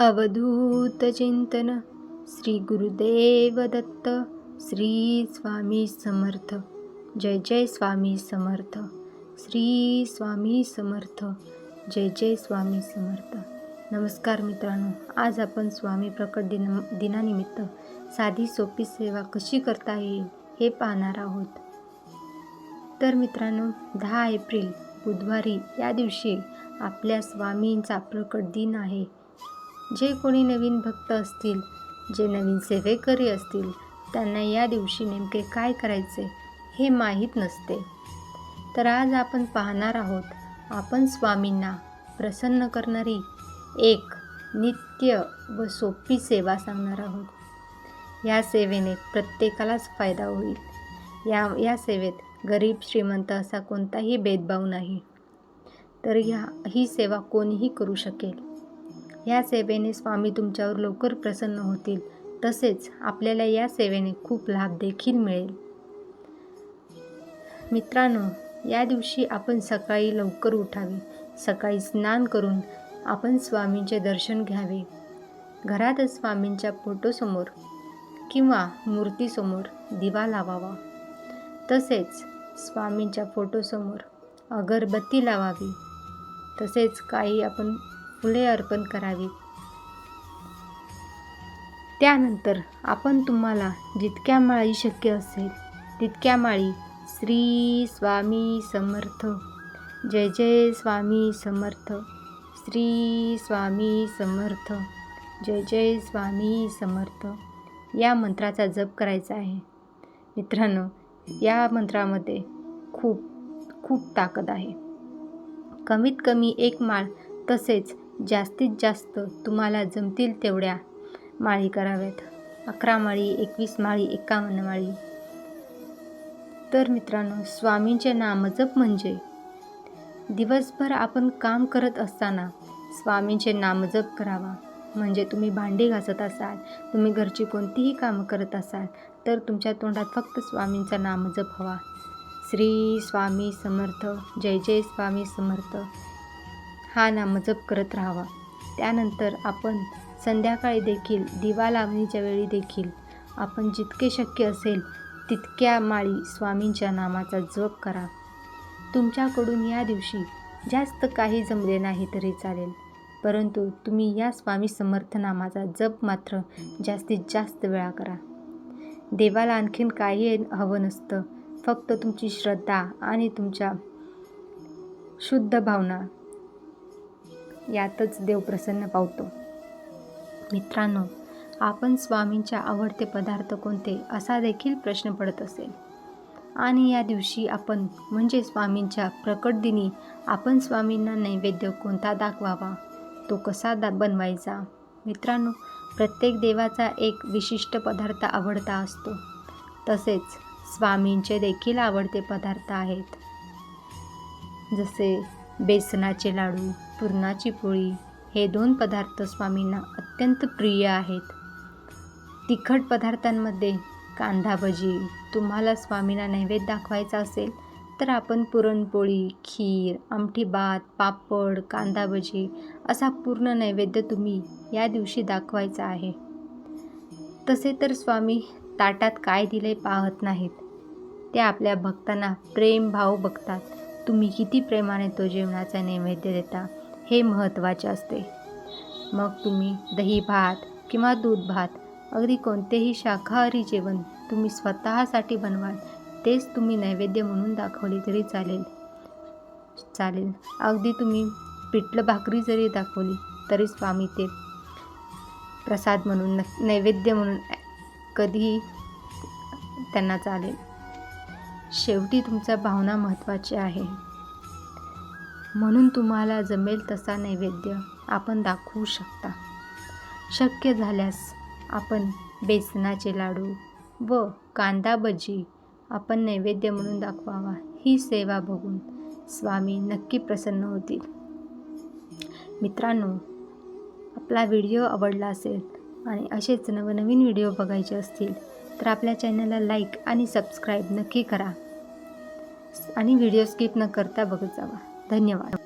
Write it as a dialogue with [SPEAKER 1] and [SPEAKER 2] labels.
[SPEAKER 1] अवधूत चिंतन श्री गुरुदेव दत्त श्री स्वामी समर्थ. जय जय स्वामी समर्थ. श्री स्वामी समर्थ. जय जय स्वामी समर्थ. नमस्कार मित्रांनो आज आपण स्वामी प्रकट दिन दिनानिमित्त साधी सोपी सेवा कशी करता येईल हे पाहणार आहोत. तर मित्रांनो दहा एप्रिल बुधवारी या दिवशी आपल्या स्वामींचा प्रकट दिन आहे. जे कोणी नवीन भक्त असतील जे नवीन सेवेकरी असतील त्यांना या दिवशी नेमके काय करायचे हे माहीत नसते. तर आज आपण पाहणार आहोत आपण स्वामींना प्रसन्न करणारी एक नित्य व सोपी सेवा सांगणार आहोत. या सेवेने प्रत्येकालाच फायदा होईल. या या सेवेत गरीब श्रीमंत असा कोणताही भेदभाव नाही. तर ह्या ही सेवा कोणीही करू शकेल. या सेवेने स्वामी तुमच्यावर लवकर प्रसन्न होतील. तसेच आपल्याला या सेवेने खूप लाभ देखील मिळेल. मित्रांनो या दिवशी आपण सकाळी लवकर उठावे. सकाळी स्नान करून आपण स्वामींचे दर्शन घ्यावे. घरातच स्वामींच्या फोटोसमोर किंवा मूर्तीसमोर दिवा लावावा. तसेच स्वामींच्या फोटोसमोर अगरबत्ती लावावी. तसेच काही आपण फुले अर्पण करावीत त्यानंतर आपण तुम्हाला जितक्या माळी शक्य असेल तितक्या माळी श्री स्वामी समर्थ. जय जय स्वामी समर्थ. श्री स्वामी समर्थ. जय जय स्वामी समर्थ. या मंत्राचा जप करायचा आहे. मित्रांनो या मंत्रामध्ये खूप खूप ताकद आहे. कमीत कमी एक माळ तसेच जास्तीत जास्त तुम्हाला जमतील तेवढ्या माळी कराव्यात. अकरा माळी एकवीस माळी एकावन्न माळी. तर मित्रांनो स्वामींचे नामजप म्हणजे? दिवसभर आपण काम करत असताना स्वामींचे नामजप करावा. म्हणजे तुम्ही भांडी घासत असाल तुम्ही घरची कोणतीही कामं करत असाल तर तुमच्या तोंडात फक्त स्वामींचा नामजप हवा. श्री स्वामी समर्थ जय जय स्वामी समर्थ. हा नामजप करत राहावा. त्यानंतर आपण संध्याकाळी देखील दिवा लावणीच्या वेळी देखील आपण जितके शक्य असेल तितक्या माळी स्वामींच्या नामाचा जप करा. तुमच्याकडून या दिवशी जास्त काही जमले नाही तरी चालेल परंतु तुम्ही या स्वामी समर्थ नामाचा जप मात्र जास्तीत जास्त वेळा करा. देवाला आणखीन काही हवं नसतं फक्त तुमची श्रद्धा आणि तुमच्या शुद्ध भावना. यातच देव प्रसन्न पावतो. मित्रांनो आपण स्वामींच्या आवडते पदार्थ कोणते असा देखील प्रश्न पडत असेल. आणि या दिवशी आपण म्हणजे स्वामींच्या प्रकट दिनी आपण स्वामींना नैवेद्य कोणता दाखवावा तो कसा दा बनवायचा? मित्रांनो प्रत्येक देवाचा एक विशिष्ट पदार्थ आवडता असतो. तसेच स्वामींचे देखील आवडते पदार्थ आहेत. जसे बेसनाचे लाडू पुरणाची पोळी हे दोन पदार्थ स्वामींना अत्यंत प्रिय आहेत. तिखट पदार्थांमध्ये कांदा भजी तुम्हाला स्वामींना नैवेद्य दाखवायचा असेल तर आपण पुरणपोळी खीर आमठी भात पापड कांदा भजी असा पूर्ण नैवेद्य तुम्ही या दिवशी दाखवायचा आहे. तसे तर स्वामी ताटात काय दिले पाहत नाहीत. ते आपल्या भक्तांना प्रेम भाव बघतात. तुम्ही किती प्रेमाने तो जेवणाचा नैवेद्य देता हे महत्त्वाचे असते. मग तुम्ही दही भात किंवा दूध भात अगदी कोणतेही शाकाहारी जेवण तुम्ही स्वतःसाठी बनवाल तेच तुम्ही नैवेद्य म्हणून दाखवले तरी चालेल. चालेल. अगदी तुम्ही पिठलं भाकरी जरी दाखवली तरी स्वामी ते प्रसाद म्हणून नैवेद्य म्हणून कधीही त्यांना चालेल. शेवटी तुमच्या भावना महत्त्वाची आहे. म्हणून तुम्हाला जमेल तसा नैवेद्य आपण दाखवू शकता. शक्य झाल्यास आपण बेसनाचे लाडू व कांदा भजी आपण नैवेद्य म्हणून दाखवावा. ही सेवा बघून स्वामी नक्की प्रसन्न होतील. मित्रांनो आपला व्हिडिओ आवडला असेल आणि असेच नवनवीन व्हिडिओ बघायचे असतील तर आपल्या चॅनलला लाईक आणि सबस्क्राईब नक्की करा. आणि व्हिडिओ स्किप न करता बघत जावा. धन्यवाद.